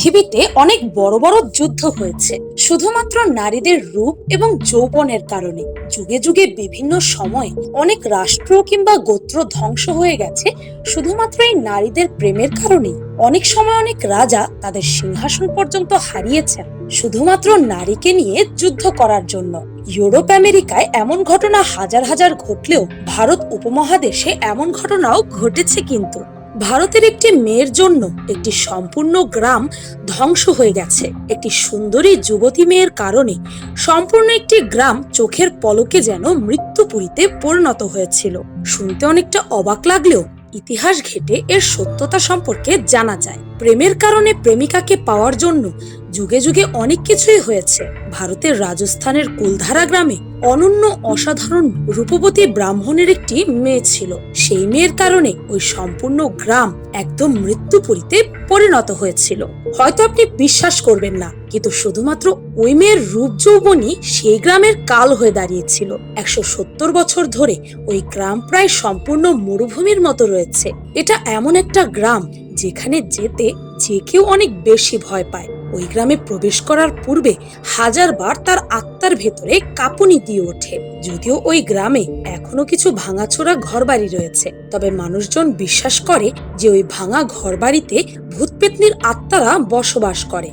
পৃথিবীতে অনেক বড় বড় যুদ্ধ হয়েছে। শুধুমাত্র নারীদের রূপ এবং যৌবনের কারণে। যুগে যুগে বিভিন্ন সময়ে অনেক রাষ্ট্র কিংবা গোত্র ধ্বংস হয়ে গেছে। শুধুমাত্র এই নারীদের প্রেমের কারণেই। অনেক সময় অনেক রাজা তাদের সিংহাসন পর্যন্ত হারিয়েছেন। শুধুমাত্র নারীকে নিয়ে যুদ্ধ করার জন্য। ইউরোপ, আমেরিকায় এমন ঘটনা হাজার হাজার ঘটলেও ভারত উপমহাদেশে এমন ঘটনাও ঘটেছে কিন্তু। ভারতের একটি মেয়ের জন্য একটি সম্পূর্ণ গ্রাম ধ্বংস হয়ে গেছে। একটি সুন্দরী যুবতী মেয়ের কারণে সম্পূর্ণ একটি গ্রাম চোখের পলকে যেন মৃত্যুপুরীতে পরিণত হয়েছিল। শুনতে অনেকটা অবাক লাগলেও ইতিহাস ঘেটে এর সত্যতা সম্পর্কে জানা যায়। প্রেমের কারণে প্রেমিকাকে পাওয়ার জন্য যুগে যুগে অনেক কিছুই হয়েছে। ভারতের রাজস্থানের কুলধারা গ্রামে অনন্য অসাধারণ রূপবতী ব্রাহ্মণের একটি মেয়ে ছিল। সেই মেয়ের কারণে ওই সম্পূর্ণ গ্রাম একদম মৃত্যুপুরীতে পরিণত হয়েছিল। হয়তো আপনি বিশ্বাস করবেন না, কিন্তু শুধুমাত্র ওই মেয়ের রূপ যৌবনই সেই গ্রামের কাল হয়ে দাঁড়িয়েছিল। একশো সত্তর বছর ধরে ওই গ্রাম প্রায় সম্পূর্ণ মরুভূমির মতো রয়েছে। এটা এমন একটা গ্রাম যেখানে যেতে যে কেউ অনেক বেশি ভয় পায়। ওই গ্রামে প্রবেশ করার পূর্বে হাজারবার তার আত্মার ভেতরে কাঁপুনি দিয়ে ওঠে। যদিও ওই গ্রামে এখনও কিছু ভাঙাচোরা ঘরবাড়ি রয়েছে, তবে মানুষজন বিশ্বাস করে যে ওই ভাঙা ঘরবাড়িতে ভূতপেতনির আত্মারা বসবাস করে।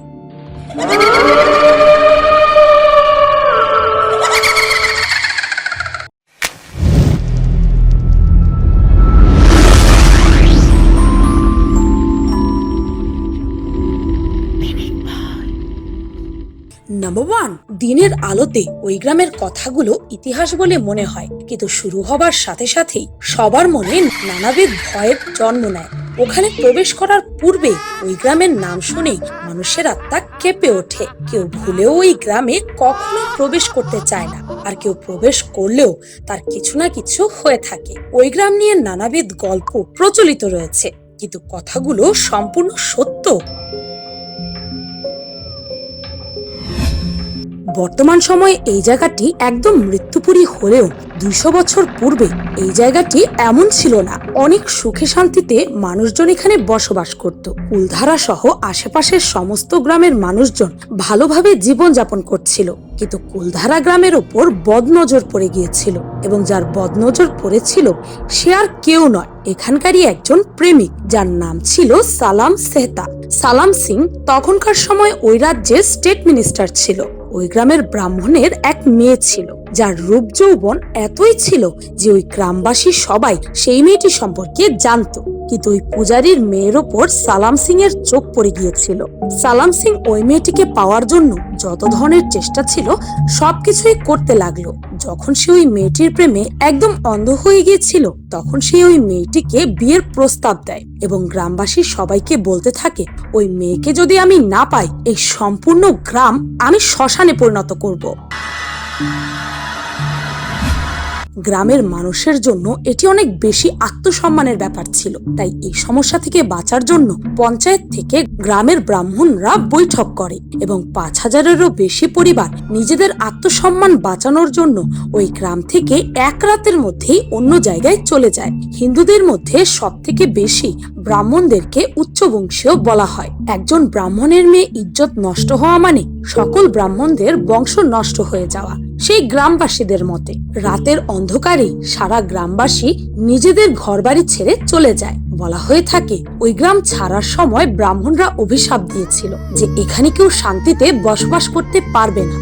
নাম্বার ওয়ান দিনের আলোতে ওই গ্রামের কথাগুলো ইতিহাস বলে মনে হয়, কিন্তু শুরু হবার সাথে সাথেই সবার মনে নানাবিধ ভয়ের জন্ম নেয়। ওখানে প্রবেশ করার পূর্বে ওই গ্রামের নাম শুনেই মানুষের আত্মা কেঁপে ওঠে। কেউ ভুলেও ওই গ্রামে কখনো প্রবেশ করতে চায় না, আর কেউ প্রবেশ করলেও তার কিছু না কিছু হয়ে থাকে। ওই গ্রাম নিয়ে নানাবিধ গল্প প্রচলিত রয়েছে, কিন্তু কথাগুলো সম্পূর্ণ সত্য। বর্তমান সময়ে এই জায়গাটি একদম মৃত্যুপুরী হলেও দুইশো বছর পূর্বে এই জায়গাটি এমন ছিল না। অনেক সুখে শান্তিতে মানুষজন এখানে বসবাস করত। কুলধারা সহ আশেপাশের সমস্ত গ্রামের মানুষজন ভালোভাবে জীবনযাপন করছিল। কিন্তু কুলধারা গ্রামের ওপর বদনজর পড়ে গিয়েছিল এবং যার বদনজর পড়েছিল সে আর কেউ নয়। এখানকারই একজন প্রেমিক, যার নাম ছিল সালাম সেহতা সালাম সিং তখনকার সময় ওই রাজ্যের স্টেট মিনিস্টার ছিল। ওই গ্রামের ব্রাহ্মণের এক মেয়ে ছিল। যার রূপ যৌবন এতই ছিল যে ওই গ্রামবাসী সবাই সেই মেয়েটি সম্পর্কে জানতো। কিন্তু ওই পূজারীর মেয়ের ওপর সালাম সিং এর চোখ পড়ে গিয়েছিল। সালাম সিং ওই মেয়েটিকে পাওয়ার জন্য যত ধরনের চেষ্টা ছিল, সবকিছুই করতে লাগল। যখন সে ওই মেয়েটির প্রেমে একদম অন্ধ হয়ে গিয়েছিল, তখন সে ওই মেয়েটিকে বিয়ের প্রস্তাব দেয় এবং গ্রামবাসী সবাইকে বলতে থাকে, ওই মেয়েকে যদি আমি না পাই, এই সম্পূর্ণ গ্রাম আমি শ্মশানে পরিণত করব। গ্রামের মানুষের জন্য এটি অনেক বেশি আত্মসম্মানের ব্যাপার ছিল। তাই এই সমস্যা থেকে বাঁচার জন্য পঞ্চায়েত থেকে গ্রামের ব্রাহ্মণরা বৈঠক করে এবং পাঁচ হাজারেরও বেশি পরিবার নিজেদের আত্মসম্মান বাঁচানোর জন্য ওই গ্রাম থেকে এক রাতের মধ্যেই অন্য জায়গায় চলে যায়। হিন্দুদের মধ্যে সব থেকে বেশি ব্রাহ্মণদেরকে উচ্চবংশীয় বলা হয়। একজন ব্রাহ্মণের মেয়ে ইজ্জত নষ্ট হওয়া মানে সকল ব্রাহ্মণদের বংশ নষ্ট হয়ে যাওয়া। সেই গ্রামবাসীদের মতে, রাতের অন্ধকারে সারা গ্রামবাসী নিজেদের ঘরবাড়ি ছেড়ে চলে যায়। বলা হয়ে থাকে, ওই গ্রাম ছাড়ার সময় ব্রাহ্মণরা অভিশাপ দিয়েছিল যে এখানে কেউ শান্তিতে বসবাস করতে পারবে না।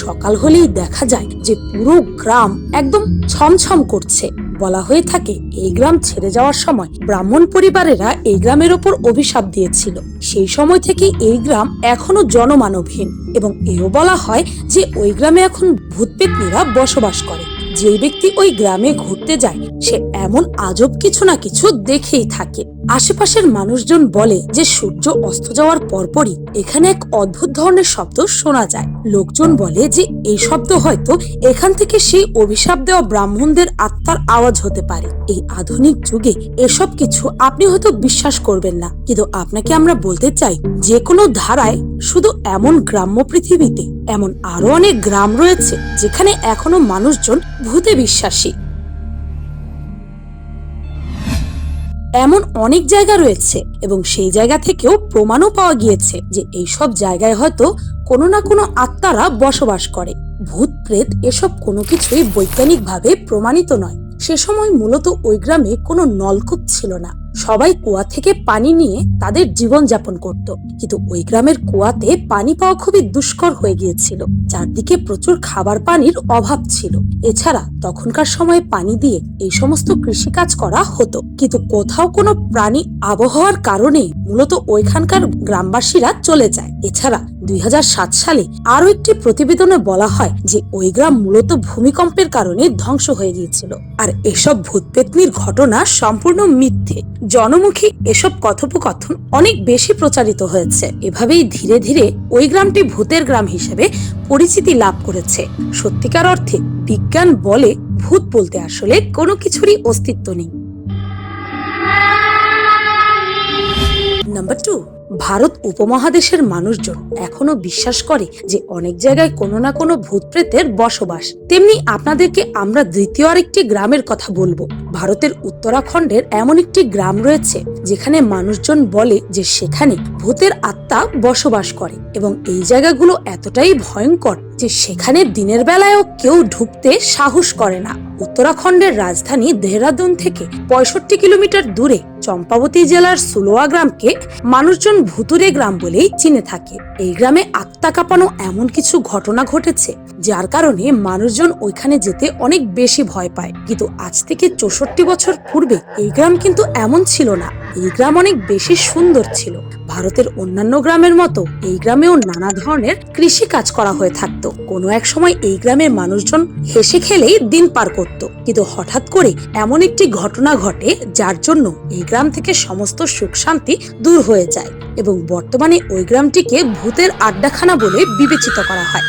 সকাল হলেই দেখা যায় যে পুরো গ্রাম একদম ছমছম করছে। বলা হয়ে থাকে, এই গ্রাম ছেড়ে যাওয়ার সময় ব্রাহ্মণ পরিবারেরা এই গ্রামের ওপর অভিশাপ দিয়েছিল। সেই সময় থেকে এই গ্রাম এখনও জনমানবহীন এবং এও বলা হয় যে ওই গ্রামে এখন ভূতপেতনিরা বসবাস করে। যে ব্যক্তি ওই গ্রামে ঘুরতে যায়, সে এমন আজব কিছু না কিছু দেখেই থাকে। আশেপাশের মানুষজন বলে যে সূর্য অস্ত যাওয়ার পরপরই এখানে এক অদ্ভুত ধরনের শব্দ শোনা যায়। লোকজন বলে যে এই শব্দ হয়তো এখান থেকে সেই অভিশাপ দেওয়া ব্রাহ্মণদের আত্মার আওয়াজ হতে পারে। এই আধুনিক যুগে এসব কিছু আপনি হয়তো বিশ্বাস করবেন না। কিন্তু আপনাকে আমরা বলতে চাই, যে কোনো ধারায় শুধু এমন গ্রাম্য পৃথিবীতে এমন আরও অনেক গ্রাম রয়েছে, যেখানে এখনও মানুষজন ভূতে বিশ্বাসী। এমন অনেক জায়গা রয়েছে এবং সেই জায়গা থেকেও প্রমাণও পাওয়া গিয়েছে যে এইসব জায়গায় হয়তো কোনো না কোনো আত্মারা বসবাস করে। ভূত, প্রেত এসব কোনো কিছুই বৈজ্ঞানিকভাবে প্রমাণিত নয়। সে সময় মূলত ওই গ্রামে কোনো নলকূপ ছিল না। সবাই কুয়া থেকে পানি নিয়ে তাদের জীবন যাপন করত। কিন্তু ওই গ্রামের কুয়াতে পানি পাওয়া খুবই দুষ্কর হয়ে গিয়েছিল। চারদিকে প্রচুর খাবার পানির অভাব ছিল। এছাড়া তখনকার সময় পানি দিয়ে এই সমস্ত কৃষিকাজ করা হতো। কিন্তু কোথাও কোনো প্রাণী আবহাওয়ার কারণে মূলত ওইখানকার গ্রামবাসীরা চলে যায়। এছাড়া দুই হাজার সাত সালে আরও একটি প্রতিবেদনে বলা হয় যে ওই গ্রাম মূলত ভূমিকম্পের কারণে ধ্বংস হয়ে গিয়েছিল। আর এসব ভূতপেতনির ঘটনা সম্পূর্ণ মিথ্যে। জনমুখী এসব কথোপকথন অনেক বেশি প্রচারিত হয়েছে। এভাবেই ধীরে ধীরে ওই গ্রামটি ভূতের গ্রাম হিসেবে পরিচিতি লাভ করেছে। সত্যিকার অর্থে বিজ্ঞান বলে ভূত বলতে আসলে কোনো কিছুরই অস্তিত্ব নেই। নাম্বার টু ভারত উপমহাদেশের মানুষজন এখনও বিশ্বাস করে যে অনেক জায়গায় কোনো না কোনো ভূত প্রেতের বসবাস। তেমনি আপনাদেরকে আমরা দ্বিতীয় আরেকটি গ্রামের কথা বলব। ভারতের উত্তরাখণ্ডের এমন একটি গ্রাম রয়েছে যেখানে মানুষজন বলে যে সেখানে ভূতের আত্মা বসবাস করে এবং এই জায়গাগুলো এতটাই ভয়ঙ্কর যে সেখানে দিনের বেলায়ও কেউ ঢুকতে সাহস করে না। উত্তরাখণ্ডের রাজধানী দেহরাদুন থেকে পঁয়ষট্টি কিলোমিটার দূরে চম্পাবতী জেলার সুলোয়া গ্রামকে মানুষজন ভুতুরে গ্রাম বলেই চিনে থাকে। এই গ্রামে আত্মা কাঁপানো এমন কিছু ঘটনা ঘটেছে, যার কারণে মানুষজন ওইখানে যেতে অনেক বেশি ভয় পায়। কিন্তু আজ থেকে চৌষট্টি বছর পূর্বে এই গ্রাম কিন্তু এমন ছিল না। এই গ্রাম অনেক বেশি সুন্দর ছিল। ভারতের অন্যান্য গ্রামের মতো এই গ্রামেও নানা ধরনের কৃষি কাজ করা হয়ে থাকতো। কোনো এক সময় এই গ্রামের মানুষজন হেসে খেলেই দিন পার করত। কিন্তু হঠাৎ করে এমন একটি ঘটনা ঘটে যার জন্য এই গ্রাম থেকে সমস্ত সুখ শান্তি দূর হয়ে যায় এবং বর্তমানে ওই গ্রামটিকে ভূতের আড্ডাখানা বলে বিবেচিত করা হয়।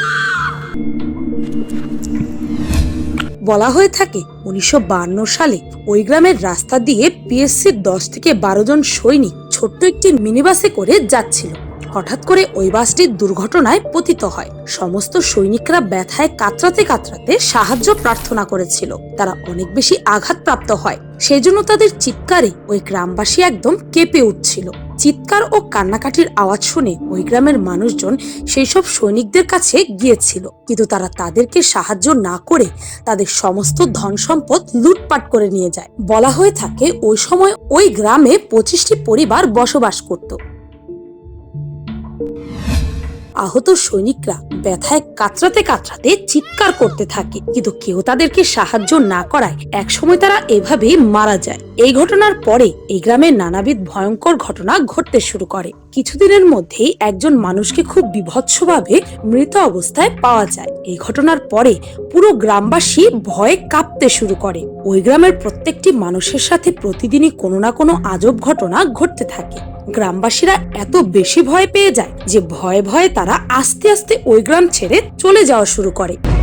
বলা হয়ে থাকে, উনিশশো সালে ওই গ্রামের রাস্তা দিয়ে পিএসসির দশ থেকে বারো জন সৈনিক ছোট্ট একটি মিনিবাসে করে যাচ্ছিল। হঠাৎ করে ওই বাসটি দুর্ঘটনায় পতিত হয়। সমস্ত সৈনিকরা ব্যথায় কাতরাতে কাতরাতে সাহায্য প্রার্থনা করেছিল। তারা অনেক বেশি আঘাতপ্রাপ্ত হয়। সেজন্য তাদের চিৎকারে ওই গ্রামবাসী একদম কেঁপে উঠছিল। চিৎকার ও কান্নাকাটির আওয়াজ শুনে ওই গ্রামের মানুষজন সেই সব সৈনিকদের কাছে গিয়েছিল। কিন্তু তারা তাদেরকে সাহায্য না করে তাদের সমস্ত ধন সম্পদ লুটপাট করে নিয়ে যায়। বলা হয়ে থাকে, ওই সময় ওই গ্রামে পঁচিশটি পরিবার বসবাস করত। আহত সৈনিকরা ব্যথায় কাতরাতে কাতরাতে চিৎকার করতে থাকে। কিন্তু কেউ তাদেরকে সাহায্য না করায় একসময় তারা এভাবেই মারা যায়। এই ঘটনার পরে এই গ্রামে নানাবিধ ভয়ঙ্কর ঘটনা ঘটতে শুরু করে। কিছুদিনের মধ্যেই একজন মানুষকে খুব বিভৎসভাবে মৃত অবস্থায় পাওয়া যায়। এই ঘটনার পরে পুরো গ্রামবাসী ভয়ে কাঁপতে শুরু করে। ওই গ্রামের প্রত্যেকটি মানুষের সাথে প্রতিদিনই কোনো না কোনো আজব ঘটনা ঘটতে থাকে। গ্রামবাসীরা এত বেশি ভয় পেয়ে যায় যে ভয়ে ভয়ে তারা আস্তে আস্তে ওই গ্রাম ছেড়ে চলে যাওয়া শুরু করে।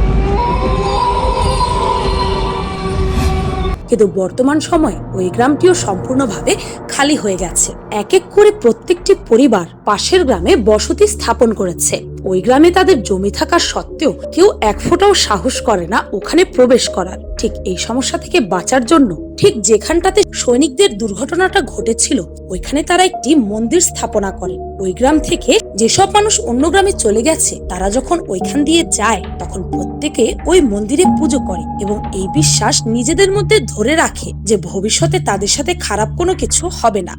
কিন্তু বর্তমান সময়ে ওই গ্রামটিও সম্পূর্ণভাবে খালি হয়ে গেছে। এক এক করে প্রত্যেকটি পরিবার পাশের গ্রামে বসতি স্থাপন করেছে। ওই গ্রামে তাদের জমি থাকা সত্ত্বেও কেউ এক ফোঁটাও সাহস করে না ওখানে প্রবেশ করার। ঠিক এই সমস্যা থেকে বাঁচার জন্য ঠিক যেখানটাতে সৈনিকদের দুর্ঘটনাটা ঘটেছিল, ওইখানে তারা একটি মন্দির স্থাপনা করে। ওই গ্রাম থেকে যেসব মানুষ অন্য গ্রামে চলে গেছে, তারা যখন ওইখান দিয়ে যায়, তখন প্রত্যেকে ওই মন্দিরে পুজো করে এবং এই বিশ্বাস নিজেদের মধ্যে ধরে রাখে যে ভবিষ্যতে তাদের সাথে খারাপ কোনো কিছু হবে না।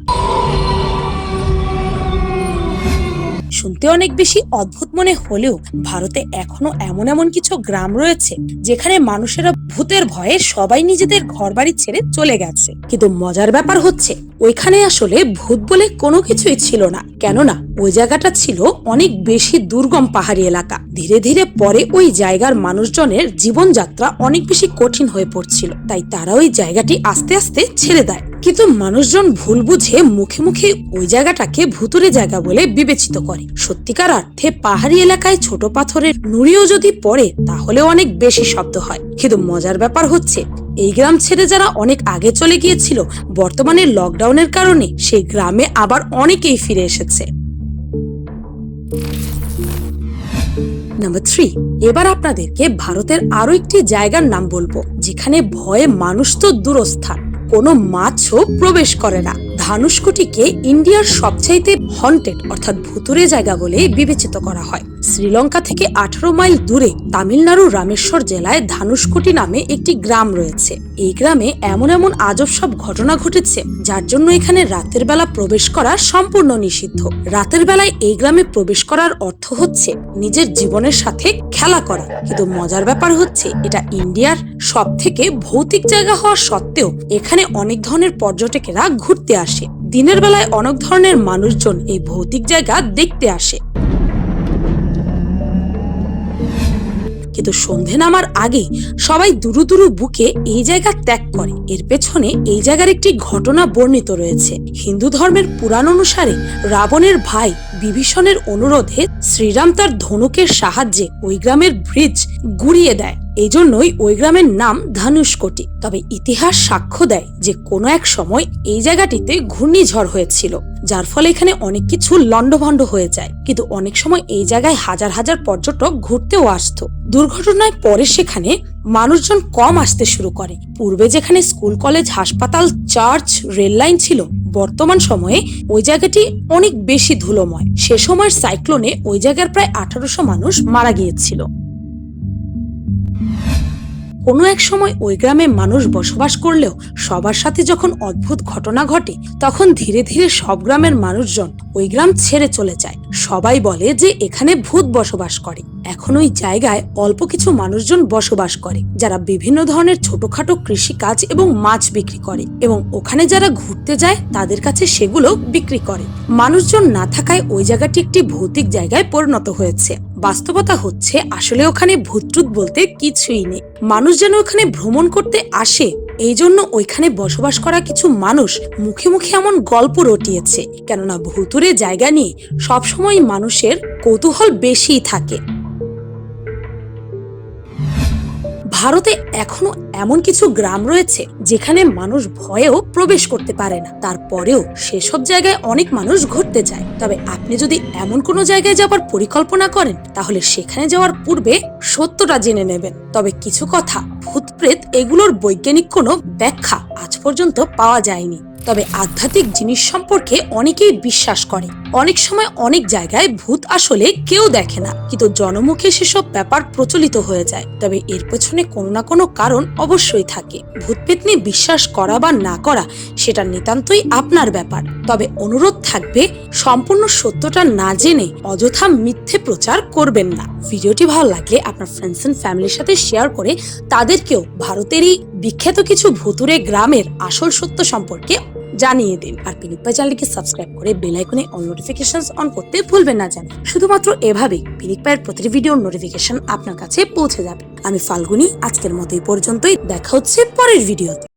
শুনতে অনেক বেশি অদ্ভুত মনে হলেও ভারতে এখনও এমন এমন কিছু গ্রাম রয়েছে যেখানে মানুষেরা ভূতের ভয়ে সবাই নিজেদের ঘরবাড়ি ছেড়ে চলে গেছে। কিন্তু মজার ব্যাপার হচ্ছে, ওইখানে আসলে ভূত বলে কোনো কিছুই ছিল না। কেননা, ওই জায়গাটা ছিল অনেক বেশি দুর্গম পাহাড়ি এলাকা। ধীরে ধীরে পরে ওই জায়গার মানুষজনের জীবনযাত্রা অনেক বেশি কঠিন হয়ে পড়ছিল। তাই তারা ওই জায়গাটি আস্তে আস্তে ছেড়ে দেয়। কিন্তু মানুষজন ভুল বুঝে মুখে মুখে ওই জায়গাটাকে ভুতুরে জায়গা বলে বিবেচিত করে। সত্যিকার অর্থে পাহাড়ি এলাকায় ছোট পাথরের নুড়িও যদি পড়ে তাহলে অনেক বেশি শব্দ হয়। কিন্তু মজার ব্যাপার হচ্ছে, এই গ্রাম ছেড়ে যারা অনেক আগে চলে গিয়েছিল, বর্তমানে লকডাউনের কারণে সেই গ্রামে আবার অনেকেই ফিরে এসেছে। নাম্বার থ্রি এবার আপনাদেরকে ভারতের আরও একটি জায়গার নাম বলব, যেখানে ভয়ে মানুষ তো দূরস্থান। কোনো মাছও প্রবেশ করে না। ধানুষকুটিকে ইন্ডিয়ার সবচাইতে হন্টেড অর্থাৎ ভুতুরে জায়গা বলে বিবেচিত করা হয়। শ্রীলঙ্কা থেকে আঠারো মাইল দূরে তামিলনাড়ুর রামেশ্বর জেলায় ধানুষকুটি নামে একটি গ্রাম রয়েছে। এই গ্রামে এমন এমন আজব সব ঘটনা ঘটেছে, যার জন্য এখানে রাতের বেলা প্রবেশ করা সম্পূর্ণ নিষিদ্ধ। রাতের বেলায় এই গ্রামে প্রবেশ করার অর্থ হচ্ছে নিজের জীবনের সাথে খেলা করা। কিন্তু মজার ব্যাপার হচ্ছে, এটা ইন্ডিয়ার সব থেকে ভৌতিক জায়গা হওয়া সত্ত্বেও এখানে অনেক ধরনের পর্যটকেরা ঘুরতে আসে। দিনের বেলায় অনেক ধরনের মানুষজন এই ভৌতিক জায়গা দেখতে আসে। কিন্তু সন্ধে নামার আগে সবাই দুরু দুরু বুকে এই জায়গা ত্যাগ করে। এর পেছনে এই জায়গার একটি ঘটনা বর্ণিত রয়েছে। হিন্দু ধর্মের পুরাণ অনুসারে রাবণের ভাই বিভীষণের অনুরোধে শ্রীরাম তার ধনুকের সাহায্যে ওই গ্রামের ব্রিজ গুড়িয়ে দেয়। এই জন্যই ওই গ্রামের নাম ধানুষকোটি। তবে ইতিহাস সাক্ষ্য দেয় যে কোনো এক সময় এই জায়গাটিতে ঘূর্ণিঝড় হয়েছিল, যার ফলে এখানে অনেক কিছু লণ্ডভণ্ড হয়ে যায়। কিন্তু অনেক সময় এই জায়গায় হাজার হাজার পর্যটক ঘুরতেও আসতো। দুর্ঘটনায় পরে সেখানে মানুষজন কম আসতে শুরু করে। পূর্বে যেখানে স্কুল, কলেজ, হাসপাতাল, চার্চ, রেল লাইন ছিল, বর্তমান সময়ে ওই জায়গাটি অনেক বেশি ধুলোময়। সে সময়ের সাইক্লোনে ওই জায়গার প্রায় আঠারোশো মানুষ মারা গিয়েছিল। কোনো এক সময় ওই গ্রামে মানুষ বসবাস করলেও সবার সাথে যখন অদ্ভুত ঘটনা ঘটে, তখন ধীরে ধীরে সব গ্রামের মানুষজন ওই গ্রাম ছেড়ে চলে যায়। সবাই বলে যে এখানে ভূত বসবাস করে। এখন ওই জায়গায় অল্প কিছু মানুষজন বসবাস করে, যারা বিভিন্ন ধরনের ছোটখাটো কৃষি কাজ এবং মাছ বিক্রি করে এবং ওখানে যারা ঘুরতে যায়, তাদের কাছে সেগুলো বিক্রি করে। মানুষজন না থাকায় ওই জায়গাটি একটি ভৌতিক জায়গায় পরিণত হয়েছে। বাস্তবতা হচ্ছে আসলে ওখানে ভূতটুত বলতে কিছুই নেই। মানুষ যেন ওখানে ভ্রমণ করতে আসে এই জন্য ওইখানে বসবাস করা কিছু মানুষ মুখে মুখে এমন গল্প রটিয়েছে। কেননা ভুতুরে জায়গা নিয়ে সবসময় মানুষের কৌতূহল বেশিই থাকে। ভারতে এখনও এমন কিছু গ্রাম রয়েছে যেখানে মানুষ ভয়েও প্রবেশ করতে পারে না। তারপরেও সেসব জায়গায় অনেক মানুষ ঘুরতে যায়। তবে আপনি যদি এমন কোনো জায়গায় যাওয়ার পরিকল্পনা করেন, তাহলে সেখানে যাওয়ার পূর্বে সত্যটা জেনে নেবেন। তবে কিছু কথা, ভূতপ্রেত এগুলোর বৈজ্ঞানিক কোনো ব্যাখ্যা আজ পর্যন্ত পাওয়া যায়নি। তবে আধ্যাত্মিক জিনিস সম্পর্কে অনেকেই বিশ্বাস করে। অনেক সময় অনেক জায়গায় ভূত আসলে কেউ দেখে না, কিন্তু জনমুখে সেসব ব্যাপার প্রচলিত হয়ে যায়। তবে এর পেছনে কোনো না কোনো কারণ অবশ্যই থাকে। ভূত পেতনি বিশ্বাস করা বা না করা, সেটা নিতান্তই আপনার ব্যাপার। তবে অনুরোধ থাকবে, সম্পূর্ণ সত্যটা না জেনে অযথা মিথ্যে প্রচার করবেন না। ভিডিওটি ভালো লাগলে আপনার ফ্রেন্ডস এন্ড ফ্যামিলির সাথে শেয়ার করে তাদেরকেও ভারতেরই বিখ্যাত কিছু ভুতুরে গ্রামের আসল সত্য সম্পর্কে জানিয়ে দিন। আর পিনিক পাই চ্যানেলকে সাবস্ক্রাইব করে বেল আইকনে অল নোটিফিকেশন অন করতে ভুলবেন না জানেন শুধুমাত্র এভাবেই পিনিক পায়ের প্রতিটি ভিডিওর নোটিফিকেশন আপনার কাছে পৌঁছে যাবে। আমি ফাল্গুনি, আজকের মতো এই পর্যন্তই। দেখা হচ্ছে পরের ভিডিওতে